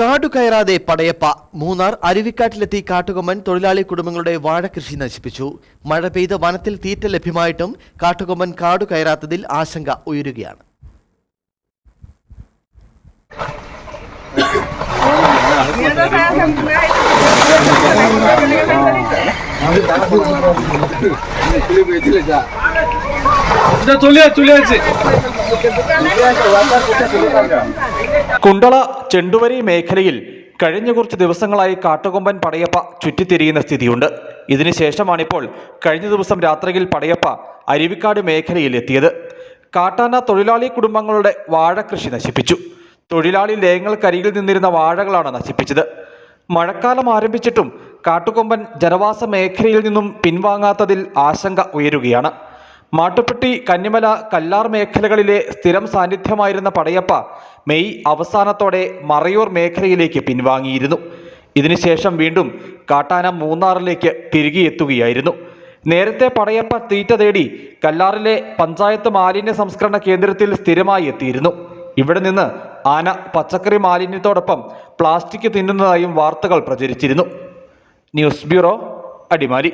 കാടുകയറാതെ പടയപ്പ മൂന്നാർ അരുവിക്കാട്ടിലെത്തി കാട്ടുകൊമ്മൻ തൊഴിലാളി കുടുംബങ്ങളുടെ വാഴകൃഷി നശിപ്പിച്ചു. മഴ പെയ്ത് വനത്തിൽ തീറ്റ ലഭ്യമായിട്ടും കാട്ടുകൊമ്മൻ കാടു കയറാത്തതിൽ ആശങ്ക ഉയരുകയാണ്. চলে যাচ্ছে চলে যাচ্ছে കുണ്ടള ചെണ്ടുവരി മേഖലയിൽ കഴിഞ്ഞ കുറച്ച് ദിവസങ്ങളായി കാട്ടുകൊമ്പൻ പടയപ്പ ചുറ്റിത്തിരിയുന്ന സ്ഥിതിയുണ്ട് ഇതിനുശേഷമാണിപ്പോൾ കഴിഞ്ഞ ദിവസം രാത്രിയിൽ പടയപ്പ അരുവിക്കാട് മേഖലയിൽ എത്തിയത് കാട്ടാന തൊഴിലാളി കുടുംബങ്ങളുടെ വാഴകൃഷി നശിപ്പിച്ചു തൊഴിലാളി ലയങ്ങൾക്കരികിൽ നിന്നിരുന്ന വാഴകളാണ് നശിപ്പിച്ചത് മഴക്കാലം ആരംഭിച്ചിട്ടും കാട്ടുകൊമ്പൻ ജനവാസ മേഖലയിൽ നിന്നും പിൻവാങ്ങാത്തതിൽ ആശങ്ക ഉയരുകയാണ്. മാട്ടുപ്പെട്ടി കന്നിമല കല്ലാർ മേഖലകളിലെ സ്ഥിരം സാന്നിധ്യമായിരുന്ന പടയപ്പ മെയ് അവസാനത്തോടെ മറയൂർ മേഖലയിലേക്ക് പിൻവാങ്ങിയിരുന്നു. ഇതിനുശേഷം വീണ്ടും കാട്ടാന മൂന്നാറിലേക്ക് തിരികെ എത്തുകയായിരുന്നു നേരത്തെ പടയപ്പ തീറ്റ തേടി കല്ലാറിലെ പഞ്ചായത്ത് മാലിന്യ സംസ്കരണ കേന്ദ്രത്തിൽ സ്ഥിരമായി എത്തിയിരുന്നു. ഇവിടെ നിന്ന് ആന പച്ചക്കറി മാലിന്യത്തോടൊപ്പം പ്ലാസ്റ്റിക് തിന്നുന്നതായും വാർത്തകൾ പ്രചരിച്ചിരുന്നു. News bureau Adimali.